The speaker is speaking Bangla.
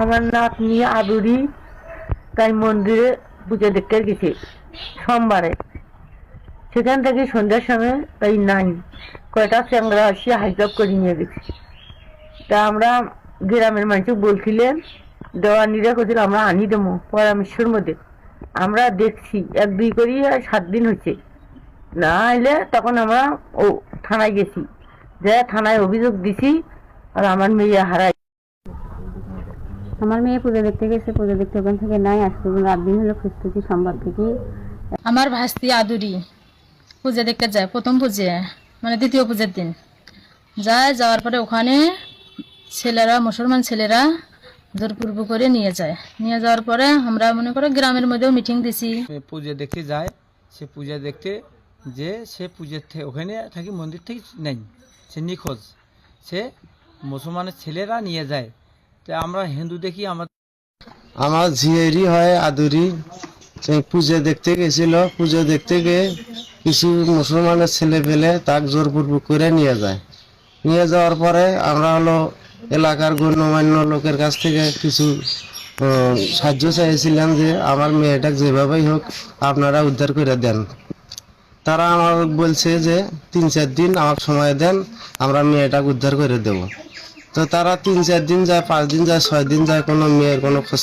আমার নাতনি আদুরি, তাই মন্দিরে পুজো দেখতে গেছে, সোমবারে। সেখান থেকে সন্ধ্যার সময় তাই নাই, কয়টা চ্যাংরা আসি, হাইজব করে নিয়ে গেছে। তা আমরা গ্রামের মানুষ বলছিলেন দেওয়ানিরা করছিল, আমরা আনি দেবো, পরামেশ্বর মধ্যে। আমরা দেখছি, এক দুই করি আর সাত দিন হচ্ছে না এলে তখন আমরা ও থানায় গেছি। যে থানায় অভিযোগ দিছি, আর আমার মেয়ে হারাই আমার মেয়ে পুজো দেখতে গেছে পুজো দেখতে ওখান থেকে নাই আসতে আট দিন হলো খুঁজতেছি সোমবার থেকে আমার ভাস্তি আদুরি পূজা দেখতে যায় প্রথম পুজো মানে দ্বিতীয় পূজার দিন। যায় যাওয়ার পরে ওখানে ছেলেরা মুসলমান ছেলেরা জোরপূর্ব করে নিয়ে যায়। নিয়ে যাওয়ার পরে আমরা মনে করো গ্রামের মধ্যেও মিটিং দিছি। পূজা দেখতে যায় সে পূজা দেখতে যে সে পূজার থেকে ওখানে থাকি মন্দির থেকে নেই সে নিখোঁজ। সে মুসলমানের ছেলেরা নিয়ে যায় তো আমরা হিন্দু দেখি, আমার আমার ঝিয়েরি হয়, আদুরি। পুজো দেখতে গেছিল। পুজো দেখতে গিয়ে কিছু মুসলমানের ছেলে পেলে তাক জোরপূর্বক করে নিয়ে যায়। নিয়ে যাওয়ার পরে আমরা হলো এলাকার গণ্যমান্য লোকের কাছ থেকে কিছু সাহায্য চাইছিলাম যে আমার মেয়েটাকে যেভাবেই হোক আপনারা উদ্ধার করে দেন। তারা আমার বলছে যে তিন চার দিন আমার সময় দেন, আমরা মেয়েটাকে উদ্ধার করে দেব। তো তারা তিন চার দিন যায়, পাঁচ দিন যায়, ছয় দিন যায়, কোনো মেয়ের কোনো খোঁজ